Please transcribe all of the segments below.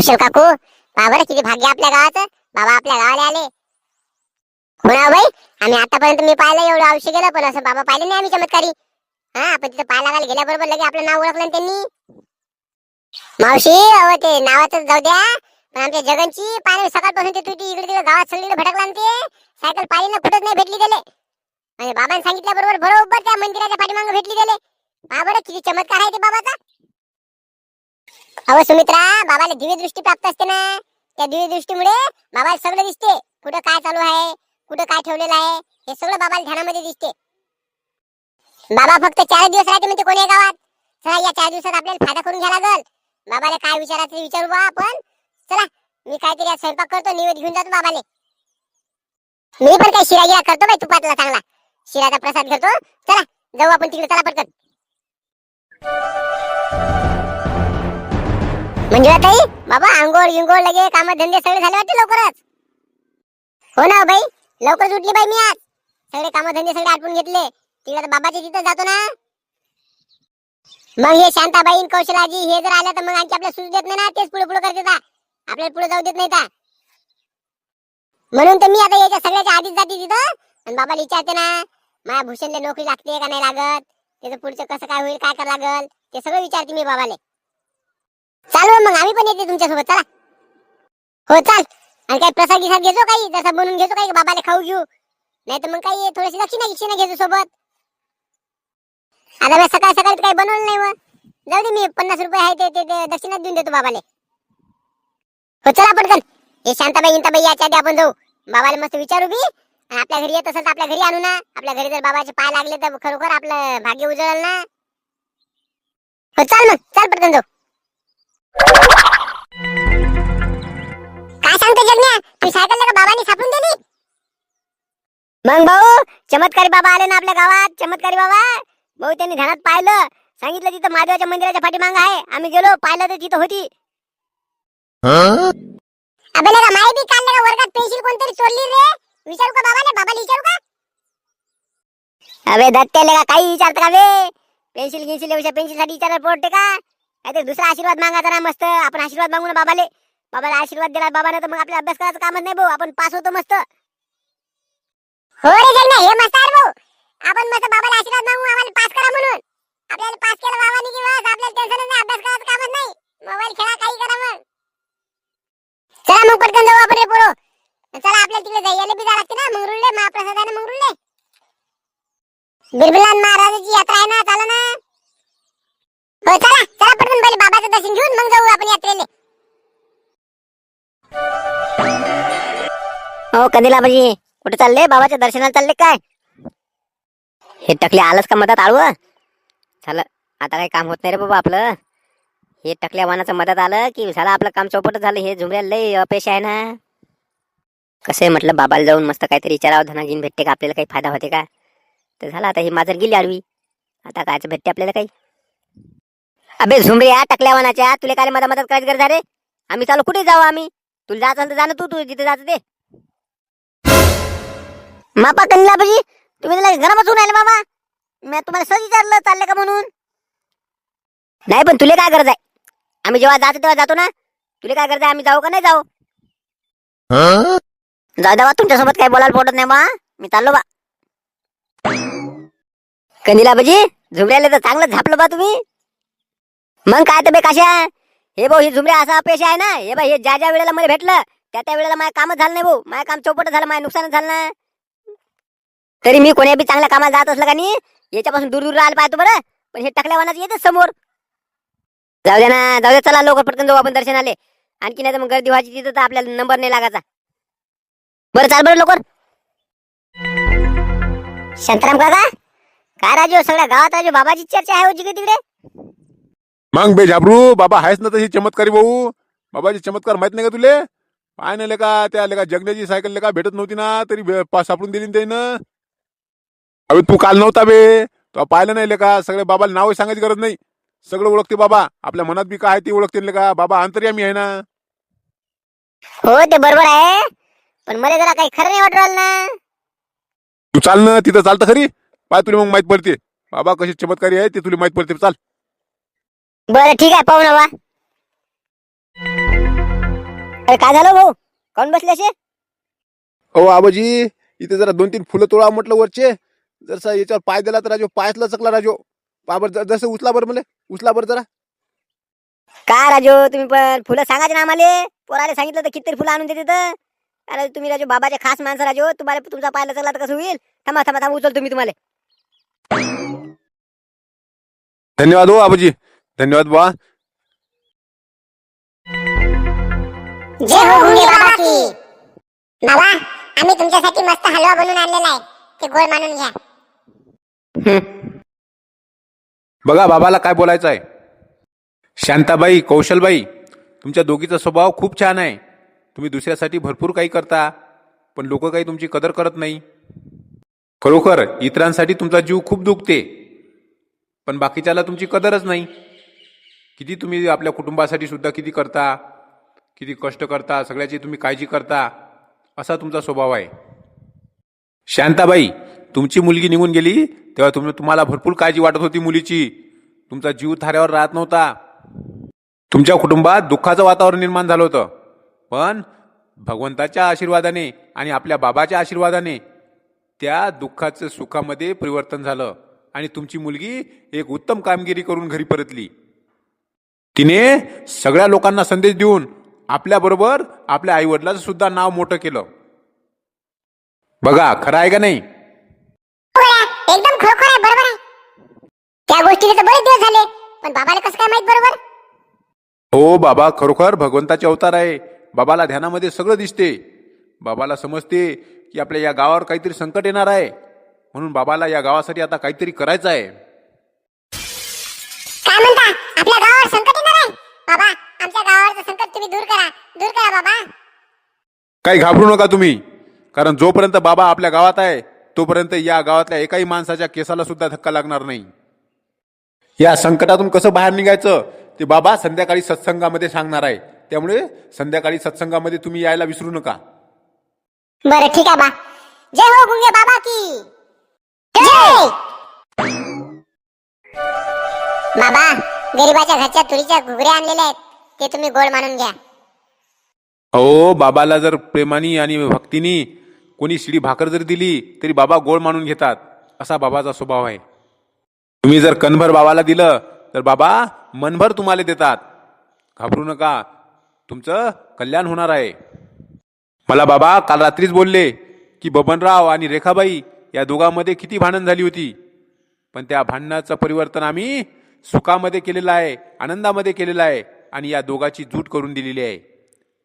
कौशल काकू बाबर किती भाग्य आपल्या गावाचं. बाबा आपल्या गावाला आले. हो ना बाई आम्ही आतापर्यंत मी पाहिलं एवढं औषध गेलं पण असं बाबा पाहिलं नाही आम्ही चमत्कारी. हा आपण तिथं पाहायला लागायला गेल्याबरोबर लगे आपलं नाव ओळखलं त्यांनी. मावशी अहो ते नावाचं जाऊ द्या. पण आमच्या जगनची पाणी सकाळपासून ते तुझी इकडे तिकडे गावात सगळीकडे भटकला ते. सायकल पाणी कुठंच नाही भेटली त्याले. म्हणजे बाबांनी सांगितल्याबरोबर बरोबर त्या मंदिराच्या पाठीमागं भेटली त्याले. हा किती चमत्कार आहे ते बाबाचा. अहो सुमित्रा बाबाला दिव्य दृष्टी प्राप्त असते ना. त्या दिव्य दृष्टीमुळे बाबाला सगळं दिसते. कुठं काय चालू आहे कुठं काय ठेवलेलं आहे हे सगळं बाबाला ध्यानामध्ये दिसते. बाबा फक्त चार दिवस राहते म्हणजे कोणी गावात. चला या चार दिवसात आपल्याला फायदा करून घ्या लागल. बाबाला काय विचारायचं विचारू बा आपण. चला मी काहीतरी स्वयंपाक करतो निवेद घेऊन जातो बाबाले. मी पण काही शिरा गिरा करतो बाई तुपातला चांगला. शिराचा प्रसाद करतो चला जाऊ आपण तिकडे चला पटकन. म्हणजे ताई बाबा आंघोळ गिंगोळ लगे काम धंदे सगळे झाले वाटते लवकरच. हो ना हो बाई लवकरच उठली बाई मी आज. सगळे काम धंदे सगळे आटपून घेतले. तिकडे आता बाबाच्या तिथं जातो ना. मग हे शांताबाई कौशलाजी हे जर आलं तर मग आणखी आपल्याला सुच देत नाही ना तेच पुढे पुढे करते आपल्याला पुढे जाऊ देत नाही का म्हणून तर मी आता याच्या सगळ्याच्या आधीच जाते तिथं. आणि बाबाला विचारते ना माझ्या भूषणला नोकरी लागते का नाही लागत? त्याचं पुढचं कसं काय होईल काय करावं लागल? ते सगळं विचारते मी बाबाला. चालू मग आम्ही पण येते तुमच्यासोबत चला. हो चाल. आणि काय प्रसाद गिसाद घेतो काही? जसा बनवून घेतो काही? बाबाला खाऊ घेऊ. नाही तर मग काही थोडीशी दक्षिणा गिक्षिणा घेतो सोबत. आता मी सकाळ सकाळी काही बनवलं नाही मग. जाऊ दे मी पन्नास रुपये आहे ते ते दक्षिणा देऊन देतो बाबाले. हो चला पटकन. हे शांताबाई इंताबाई याच्या आधी आपण जाऊ. बाबाला मस्त विचारू बी. आणि आपल्या घरी येत असेल तर आपल्या घरी आणू ना. आपल्या घरी जर बाबाचे पाय लागले तर खरोखर आपलं भाग्य उजळल ना. हो चाल मग. चाल पटकन जाऊ. मग भाऊ चमत्कारी बाबा आले ना आपल्या गावात चमत्कारी बाबा. भाऊ त्यांनी ध्यानात पाहिलं. सांगितलं तिथं महादेवाच्या मंदिराच्या पाठीमाग आहे. आम्ही गेलो पाहिलं तर तिथं होती. अबे का माय बी काल का वर्गात? पेन्सिल कोणतरी चोरली रे? विचारू का बाबाले? बाबाला विचारू का? अबे दत्त्याले का काही विचारत का बे? पेन्सिल गिन्सिल पेन्सिलसाठी विचारायला पडते का? काहीतरी दुसरा आशीर्वाद मागायचा ना मस्त. आपण आशीर्वाद मागू ना बाबाले. बाबाला आशीर्वाद दिला बाबाने तर मग आपल्या अभ्यास करायचं कामच नाही भाऊ. आपण पास होतो मस्त. हो रे जगना हे मस्त आहे भाऊ. आपण मस्त बाबाला आशीर्वाद मागू आम्हाला पास करा म्हणून. आपल्याला पास केलं बाबांनी की बस आपल्याला टेन्शन नाही अभ्यास करायचं कामच नाही. मोबाईल खेळा काही करा मग. चला मग पटकन जाऊ आपण रे पोरो. चला आपल्याला तिकडे जायला बी जायला लागते ना. मंगरुळले महाप्रसादाने मंगरुळले. बिरबिलान महाराजाची यात्रा आहे ना चला ना. हो चला चला पटकन पहिले बाबाचं दर्शन घेऊन मग जाऊ आपण यात्रेले. हो कधीला बाजी कुठे चालले? बाबाच्या दर्शनाला चालले काय? हे टकले आलंच का मदत आळव? झालं. आता काही काम होत नाही रे बाबा आपलं. हे टकल्या वानाचं मदत आलं की झालं आपलं काम चौपट झालं. हे झुमऱ्या लय अपेश आहे ना. कसं आहे म्हटलं बाबाला जाऊन मस्त काहीतरी विचारावं धना घेऊन भेटते का? आपल्याला काही फायदा होते का? तर झालं आता ही माझर गेली आडवी. आता कायच भेटते आपल्याला काही? अबे झुमऱ्या टकल्या वानाच्या तुला काय मदत मदत करायची गरज आहे रे? आम्ही चालू कुठे जाऊ आम्ही? तुला जायचं असेल तर जाणं तू तू जिथे जायचं ते. मापा कल्ला पाहिजे तुम्ही त्याला घरात बसून राहिले बाबा मी तुम्हाला सहज विचारलं चालले का म्हणून? नाही पण तुला काय गरज आहे? आम्ही जेव्हा जातो तेव्हा जातो ना? तुला काय गरज आहे? आम्ही जाऊ का नाही जाऊ? जाऊ द्या बा तुमच्यासोबत काही बोलायला पडत नाही बा. मी चाललो बा. कंदिला बाजी झुमऱ्याला तर चांगलं झापलं बा तुम्ही. मग काय तर बे कशा हे भाऊ ही झुमऱ्या असा अपयश आहे ना? हे बा हे ज्या ज्या वेळेला मला भेटलं त्या त्या वेळेला माझं कामच झालं नाही भाऊ. माझं काम चौपट झालं माझं नुकसानच झालं ना? तरी मी कोण्या बी चांगल्या कामाला जात असलं का नाही याच्यापासून दूर दूर राहायला पाहतो बरं. पण हे टाकल्या वानाचं येतेच समोर. जाऊ दे ना जाऊ दे चला लवकर पटकन जाऊ आपण दर्शनाले. आणखी नाही तर मग गर्दी व्हायची तिथं तर आपल्याला नंबर नाही लागायचा. बरं चाल बरं लवकर. शांताराम काका काय राजू सगळ्या गावात राजू बाबाची चर्चा आहे हो जिकडे तिकडे? मग बे झाबरू बाबा आहेस ना तशी चमत्कारी भाऊ. बाबाचे चमत्कार माहीत नाही का तुले? पाय नाही का त्या लेका जगण्याची सायकल लेका भेटत नव्हती ना तरी पा- सापडून दिली ना त्यानं. अबे तू काल नव्हता बे. तो पाहिलं नाही लेका. सगळे बाबाला नाव सांगायची गरज नाही. सगळं ओळखते बाबा. आपल्या मनात बी काय आहे ते ओळखते लेका. बाबा अंतर्यामी आहे ना. हो ते बरोबर आहे. पण मला जरा काही खरं नाही वाटत राहिलं ना. तू चाल ना. तिथं चालतं खरी. पाय तुला मग माहीत पडते. बाबा कशी चमत्कारी आहे ते तुला माहीत पडते. चाल. बरं ठीक आहे. पाहू ना बा. अरे काय झालं भाऊ? काऊन बसले असे अहो आबाजी इथे जरा दोन तीन फुलं तोडा म्हटलं वरचे. जरसा याच्यावर पाय दिला तर राजो पायच लचकला राजो. बाबर ज- जसं उचला बरं मला उचला बरं जरा. काय राजू तुम्ही पण फुलं सांगायचे ना आम्हाला? पोराला सांगितलं तर कितीतरी फुलं आणून देते तर. अरे तुम्ही राजू बाबाचे खास माणसं राजू. तुम्हाला तुमचा पाहिलं चला तर कसं होईल? थांबा थांबा थांबा उचल तुम्ही तुम्हाला. धन्यवाद हो आबाजी. धन्यवाद बा जय हो की बाबा आम्ही तुमच्यासाठी मस्त हलवा बनवून आणलेला आहे. ते गोड मानून घ्या. बघा बाबाला काय बोलायचं आहे शांताबाई कौशलबाई तुमच्या दोघीचा स्वभाव खूप छान आहे. तुम्ही दुसऱ्यासाठी भरपूर काही करता पण लोक काही तुमची कदर करत नाही. खरोखर इतरांसाठी तुमचा जीव खूप दुखते पण बाकीच्याला तुमची कदरच नाही. किती तुम्ही आपल्या कुटुंबासाठी सुद्धा किती करता किती कष्ट करता सगळ्याची तुम्ही काळजी करता असा तुमचा स्वभाव आहे. शांताबाई तुमची मुलगी निघून गेली तेव्हा तुम्ही तुम्हाला भरपूर काळजी वाटत होती मुलीची. तुमचा जीव थाऱ्यावर राहत नव्हता. तुमच्या कुटुंबात दुःखाचं वातावरण निर्माण झालं होतं. पण भगवंताच्या आशीर्वादाने आणि आपल्या बाबाच्या आशीर्वादाने त्या दुःखाचं सुखामध्ये परिवर्तन झालं आणि तुमची मुलगी एक उत्तम कामगिरी करून घरी परतली. तिने सगळ्या लोकांना संदेश देऊन आपल्याबरोबर आपल्या आईवडिलाचं सुद्धा नाव मोठं केलं. बघा खरं आहे का नाही बरोबर आहे. एकदम खरोखर आहे बरोबर आहे त्या गोष्टीला तर बरेच दिवस झाले. पण बाबाला कसं काय माहीत बरोबर? हो बाबा खरोखर भगवंताचे अवतार आहे. बाबाला ध्यानामध्ये सगळं दिसते. बाबाला समजते की आपल्या या गावावर काहीतरी संकट येणार आहे. म्हणून बाबाला या गावासाठी आता काहीतरी करायचं आहे. काय म्हणता? आपल्या गावावर संकट येणार आहे? बाबा आमच्या गावावरचं संकट तुम्ही दूर करा. दूर करा बाबा. काही घाबरू नका तुम्ही. कारण जोपर्यंत बाबा आपल्या गावात आहे तोपर्यंत या गावातल्या एकाही माणसाच्या केसाला सुद्धा धक्का लागणार नाही. या संकटातून कसं बाहेर निघायचं ते बाबा संध्याकाळी सत्संगामध्ये सांगणार आहे. त्यामुळे संध्याकाळी सत्संगामध्ये तुम्ही यायला विसरू नका. बरं ठीक आहे बा. जय हो गुंगे बाबा की जय! बाबा गरीबाच्या घरच्या तुरीच्या घुगऱ्या आणलेल्या आहेत. ते तुम्ही गोड मानून घ्या. अहो बाबाला जर प्रेमानी आणि भक्तीनी कोणी शिडी भाकर जर दिली तरी बाबा गोड मानून घेतात. असा बाबाचा स्वभाव आहे. तुम्ही जर कणभर बाबाला दिलं तर बाबा मनभर तुम्हाला देतात. घाबरू नका. तुमचं कल्याण होणार आहे. मला बाबा काल रात्रीच बोलले की बबनराव आणि रेखाबाई या दोघांमध्ये किती भांडण झाली होती. पण त्या भांडणाचं परिवर्तन आम्ही सुखामध्ये केलेलं आहे आनंदामध्ये केलेलं आहे आणि या दोघाची जूट करून दिलेली आहे.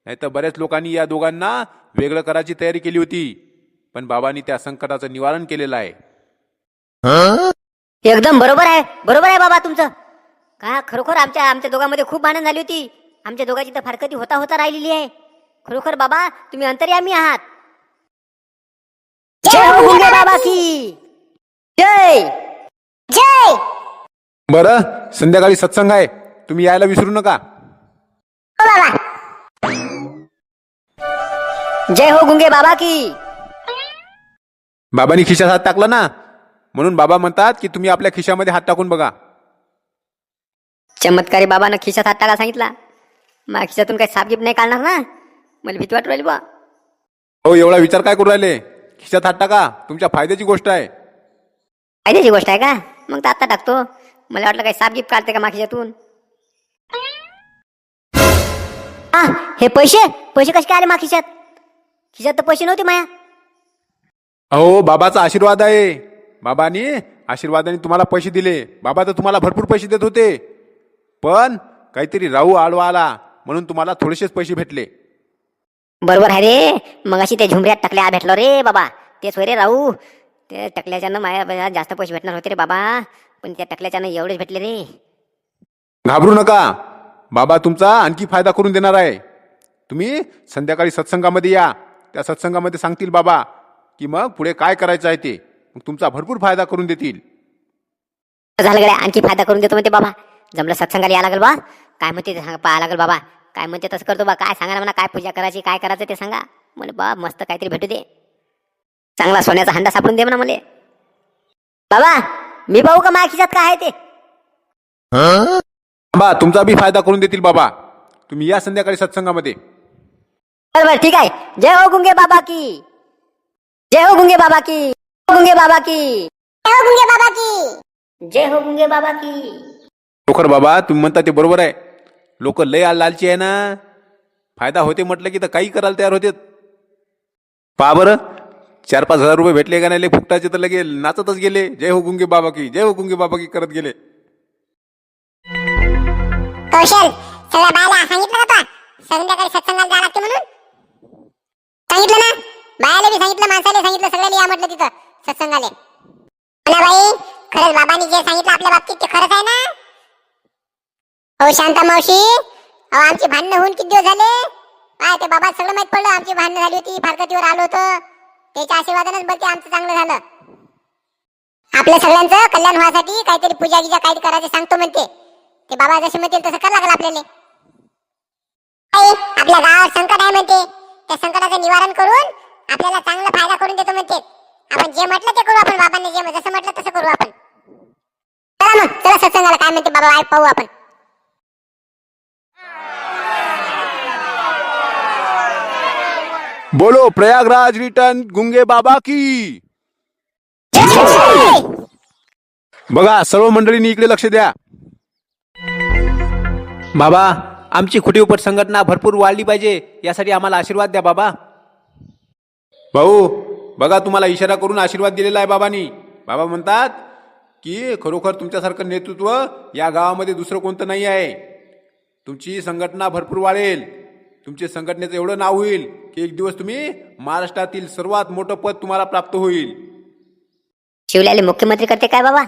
नाहीतर बऱ्याच लोकांनी या दोघांना वेगळं करायची तयारी केली होती. पण बाबांनी त्या संकटाचं निवारण केलेलं आहे. एकदम बरोबर आहे बरोबर आहे बाबा तुमचं. का खरोखर आमच्या आमच्या दोघांमध्ये खूप भांडण झाली होती. आमच्या दोघांची तर फारकती होता होता राहिलेली आहे. खरोखर बाबा तुम्ही अंतर्यामी आहात. जय हो गुंगे बाबा की जय. जय. बरं संध्याकाळी सत्संग आहे. तुम्ही यायला विसरू नका. हो जय हो गुंगे बाबा की बाबांनी खिशात हात टाकला ना? म्हणून बाबा म्हणतात की तुम्ही आपल्या खिशामध्ये हात टाकून बघा. चमत्कारी बाबानं खिशात हात टाका सांगितला. मग खिशातून काही सापगिप नाही काढणार ना? मला भीती वाटू राहिली बा हो एवढा विचार काय करू राहिले? खिशात हात टाका तुमच्या फायद्याची गोष्ट आहे. फायद्याची गोष्ट आहे का? मग तर आत्ता टाकतो. मला वाटलं काही सापगिप काढते का माखिशातून हा हे पैसे? पैसे कसे काय आले मा खिशात? खिशात तर पैसे नव्हते माया. अहो बाबाचा आशीर्वाद आहे. बाबांनी आशीर्वादाने तुम्हाला पैसे दिले. बाबा तर तुम्हाला भरपूर पैसे देत होते. पण काहीतरी राहू आडवा आला म्हणून तुम्हाला थोडेसेच पैसे भेटले. बरोबर आहे रे. मग अशी ते झुंबऱ्यात टाकल्या भेटलो रे बाबा. तेच होय रे राहू. ते टकल्याच्यानं माया जास्त पैसे भेटणार होते रे बाबा. पण त्या टकल्याच्यानं एवढेच भेटले रे. घाबरू नका. बाबा तुमचा आणखी फायदा करून देणार आहे. तुम्ही संध्याकाळी सत्संगामध्ये या. त्या सत्संगामध्ये सांगतील बाबा की मग पुढे काय करायचं आहे ते. मग तुमचा भरपूर फायदा करून देतील. झालं गड्या आणखी फायदा करून देतो म्हणते बाबा. जमलं सत्संगाला या लागेल बा. काय म्हणते ते सांगा पाहा लागेल बाबा. काय म्हणते तसं करतो बा. काय सांगा ना म्हणा काय पूजा करायची काय करायचं ते सांगा. म्हणे बा मस्त काहीतरी भेटू दे. चांगला सोन्याचा हंडा सापडून दे म्हणा मला. बाबा मी पाहू का माझ्या खिशात काय आहे ते? बाबा तुमचा बी फायदा करून देतील बाबा. तुम्ही या संध्याकाळी सत्संगामध्ये. बरं बरं ठीक आहे. जय हो गुंगे बाबा की. जय हो गुंगे बाबा की. गुंगे बाबा की। जय हो गुंगे बाबा की। जय हो गुंगे बाबा की। खरोखर बाबा तुम्ही म्हणता ते बरोबर आहे. लोक लय लालची आहे ना. फायदा होते म्हटलं की तर काही करायला तयार होते पहा बरं चार पाच हजार रुपये भेटले का नाही फुकटाचे तर लगे नाचतच गेले. जय हो गुंगे बाबा की जय हो गुंगे बाबा की करत गेले. कौशल सगळ्या बायाला सांगितलं का तू संध्याकाळी सत्संगाला जायला लागते म्हणून? सांगितलं ना? बायाला बी सांगितलं माणसाला सांगितलं सगळ्याला या म्हटलं तिथं. सत्संगाले ना बाई खरंच बाबांनी जे सांगितलं आपल्या बाबतीत ते खरंच आहे ना? हो शांता मावशी. अहो आमची भांडणं होऊन किती दिवस झाले? काय ते बाबा सगळं माहीत पडलं? आमची भांडणं झाली होती फारकतीवर आलो होतं. त्याच्या आशीर्वादानेच ते आमचं चांगलं झालं. आपल्या सगळ्यांचं कल्याण व्हायसाठी काहीतरी पूजा गिजा काही करायचं सांगतो म्हणते. ते बाबा जसे म्हणतील तसं करावं लागलं आपल्याला. आपल्या गावात संकट आहे म्हणते. त्या संकटाचं निवारण करून आपल्याला चांगला फायदा करून देतो म्हणते. आपण जे म्हटलं ते करू आपण बाबांनी जे जसं म्हटलं तसं करू आपण. चला मग चला सत्संगाला काय म्हणते बाबा ऐक पाहू आपण. बोलो प्रयागराज रिटर्न गुंगे बाबा की. बघा सर्व मंडळींनी इकडे लक्ष द्या. बाबा आमची खुटी उपट संघटना भरपूर वाढली पाहिजे यासाठी आम्हाला आशीर्वाद द्या बाबा. भाऊ बघा तुम्हाला इशारा करून आशीर्वाद दिलेला आहे बाबांनी. बाबा म्हणतात की खरोखर तुमच्यासारखं नेतृत्व या गावामध्ये दुसरं कोणतं नाही आहे. तुमची संघटना भरपूर वाढेल. तुमच्या संघटनेचं एवढं नाव होईल की एक दिवस तुम्ही महाराष्ट्रातील सर्वात मोठं पद तुम्हाला प्राप्त होईल. शिवल्याले मुख्यमंत्री करते काय बाबा?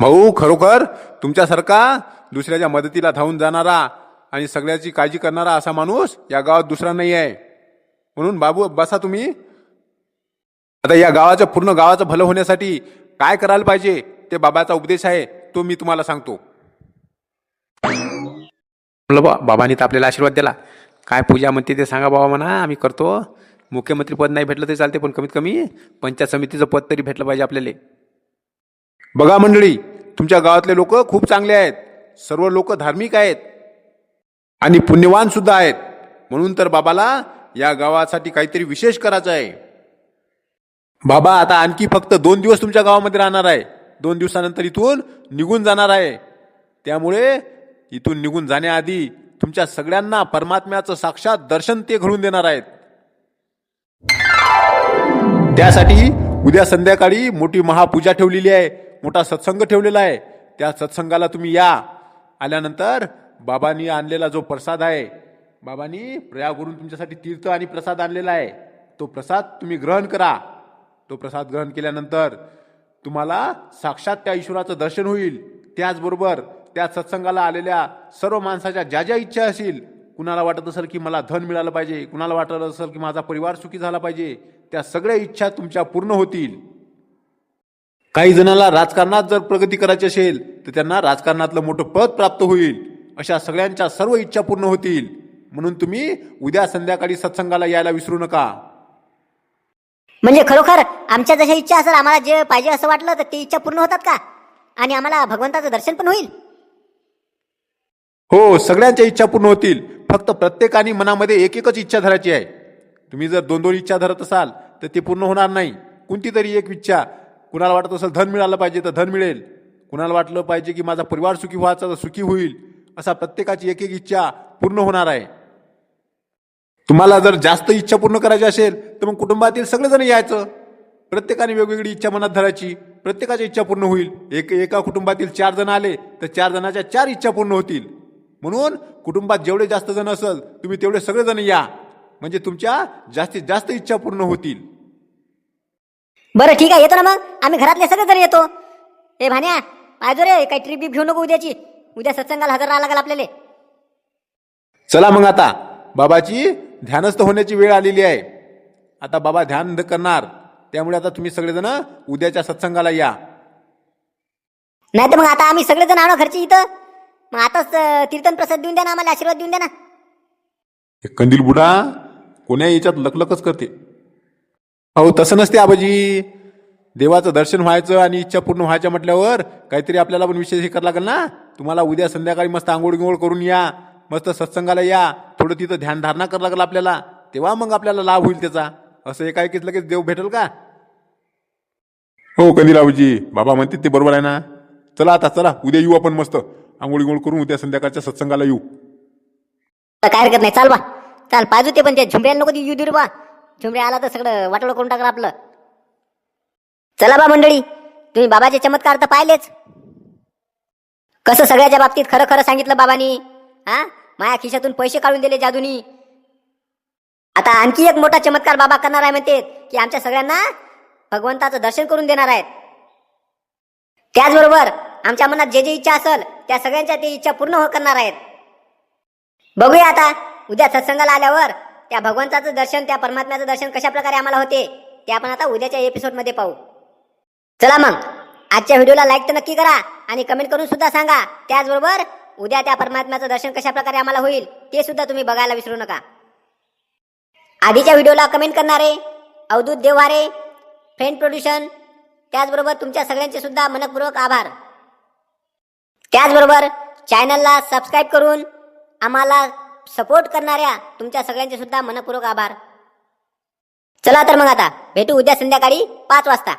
भाऊ खरोखर तुमच्यासारखा दुसऱ्याच्या मदतीला धावून जाणारा आणि सगळ्याची काळजी करणारा असा माणूस या गावात दुसरा नाही आहे. म्हणून बाबू बसा तुम्ही. आता या गावाचं पूर्ण गावाचं भलं होण्यासाठी काय करायला पाहिजे ते बाबाचा उपदेश आहे तो मी तुम्हाला सांगतो. म्हणलं बा बाबांनी तर आपल्याला आशीर्वाद दिला. काय पूजा म्हणते ते सांगा बाबा म्हणा आम्ही करतो. मुख्यमंत्री पद नाही भेटलं तरी चालते पण कमीत कमी पंचायत समितीचं पद तरी भेटलं पाहिजे आपल्याला. बघा मंडळी तुमच्या गावातले लोक खूप चांगले आहेत. सर्व लोक धार्मिक आहेत. आणि पुण्यवान सुद्धा आहेत. म्हणून तर बाबाला या गावासाठी काहीतरी विशेष करायचं आहे. बाबा आता आणखी फक्त दोन दिवस तुमच्या गावामध्ये राहणार आहे. दोन दिवसानंतर इथून निघून जाणार आहे. त्यामुळे इथून निघून जाण्याआधी तुमच्या सगळ्यांना परमात्म्याचं साक्षात दर्शन ते घडून देणार आहेत. त्यासाठी उद्या संध्याकाळी मोठी महापूजा ठेवलेली आहे. मोठा सत्संग ठेवलेला आहे. त्या सत्संगाला तुम्ही या. आल्यानंतर बाबांनी आणलेला जो प्रसाद आहे बाबांनी प्रयागवरून तुमच्यासाठी तीर्थ आणि प्रसाद आणलेला आहे. तो प्रसाद तुम्ही ग्रहण करा. तो प्रसाद ग्रहण केल्यानंतर तुम्हाला साक्षात त्या ईश्वराचं दर्शन होईल. त्याचबरोबर त्या सत्संगाला आलेल्या सर्व माणसाच्या ज्या ज्या इच्छा असतील कुणाला वाटत असेल की मला धन मिळालं पाहिजे कुणाला वाटत असेल की माझा परिवार सुखी झाला पाहिजे त्या सगळ्या इच्छा तुमच्या पूर्ण होतील. काही जणांना राजकारणात जर प्रगती करायची असेल तर त्यांना राजकारणातलं मोठं पद प्राप्त होईल. अशा सगळ्यांच्या सर्व इच्छा पूर्ण होतील. म्हणून तुम्ही उद्या संध्याकाळी सत्संगाला यायला विसरू नका. म्हणजे खरोखर आमच्या जशा इच्छा असेल आम्हाला जे पाहिजे असं वाटलं तर ते इच्छा पूर्ण होतात का? आणि आम्हाला भगवंताचं दर्शन पण होईल. हो सगळ्यांच्या इच्छा पूर्ण होतील. फक्त प्रत्येकाने मनामध्ये एक एकच इच्छा धरायची आहे. तुम्ही जर दोन दोन इच्छा धरत असाल तर ती पूर्ण होणार नाही. कोणती तरी एक इच्छा. कुणाला वाटत असेल धन मिळालं पाहिजे तर धन मिळेल. कुणाला वाटलं पाहिजे की माझा परिवार सुखी व्हायचा तर सुखी होईल. असा प्रत्येकाची एक एक इच्छा पूर्ण होणार आहे. तुम्हाला जर जास्त इच्छा पूर्ण करायची असेल तर मग कुटुंबातील सगळेजण यायचं. प्रत्येकाने वेगवेगळी इच्छा मनात धरायची. प्रत्येकाची इच्छा पूर्ण होईल. एक एका कुटुंबातील चार जण आले तर चार जणाच्या चार इच्छा पूर्ण होतील. म्हणून कुटुंबात जेवढे जास्त जण असेल तुम्ही तेवढे सगळेजण या. म्हणजे तुमच्या जास्तीत जास्त इच्छा पूर्ण होतील. बरं ठीक आहे. येतो ना मग. आम्ही घरातले सगळे जण येतो. ए भान्या पाहिजो रे काही ट्रिप बीप घेऊ नको उद्याची. उद्या सत्संगाला हजर राहावं लागेल आपल्याला. चला मग आता. बाबाची ध्यानस्थ होण्याची वेळ आलेली आहे. आता बाबा ध्यान करणार. त्यामुळे आता तुम्ही सगळेजण उद्याच्या सत्संगाला या. नाही तर मग आता आम्ही सगळेजण आणू घरची इथं. मग आताच अं, कीर्तन प्रसाद देऊन द्या ना आम्हाला आशीर्वाद देऊन द्या ना. हे कंदील बुडा कोण्या याच्यात लकलकच करते? अहो तसं नसते आबाजी. देवाचं दर्शन व्हायचं आणि इच्छा पूर्ण व्हायच्या म्हटल्यावर काहीतरी आपल्याला पण विशेष हे करावं लागेल ना? तुम्हाला उद्या संध्याकाळी मस्त आंघोळ गिंघोळ करून या. मस्त सत्संगाला या. थोडं तिथं ध्यानधारणा करावं लागेल आपल्याला तेव्हा मग आपल्याला लाभ होईल त्याचा. असं एकाएकीच लगेच देव भेटेल का? हो कंदीलावजी बाबा म्हणते ते बरोबर आहे ना. चला आता चला उद्या येऊ आपण मस्त. आंघोळ गोळ करून उद्या संध्याकाळच्या सत्संगाला येऊ. तर काय हरकत नाही चाल बा. चाल पाहिजे ते पण ते झुंबऱ्याला नको येऊ दे रे बा. झुंबरे आला तर सगळं वाटोळं करून टाकलं आपलं. चला बा मंडळी तुम्ही बाबाचे चमत्कार तर पाहिलेच. कसं सगळ्याच्या बाबतीत खरं खरं सांगितलं बाबांनी हा? माया खिशातून पैसे काढून दिले जादूनी. आता आणखी एक मोठा चमत्कार बाबा करणार आहे म्हणते की आमच्या सगळ्यांना भगवंताचं दर्शन करून देणार आहेत. त्याचबरोबर आमच्या मनात जे जे इच्छा असेल त्या सगळ्यांच्या ते इच्छा पूर्ण हो करणार आहेत. बघूया आता उद्या सत्संगाला आल्यावर त्या भगवंताचं दर्शन त्या परमात्म्याचं दर्शन कशा प्रकारे आम्हाला होते ते आपण आता उद्याच्या एपिसोडमध्ये पाहू. चला मग आजच्या व्हिडिओला लाईक तर नक्की करा आणि कमेंट करून सुद्धा सांगा. त्याचबरोबर उद्या त्या परमात्म्याचं दर्शन कशा प्रकारे आम्हाला होईल ते सुद्धा तुम्ही बघायला विसरू नका. आधीच्या व्हिडिओला कमेंट करणारे अवधूत देवारे फ्रेंड प्रोड्युशन त्याचबरोबर तुमच्या सगळ्यांचे सुद्धा मनपूर्वक आभार. त्याचबरोबर चॅनलला सबस्क्राईब करून आम्हाला सपोर्ट करणाऱ्या तुमच्या सगळ्यांचे सुद्धा मनपूर्वक आभार. चला तर मग आता भेटू उद्या संध्याकाळी पाच वाजता.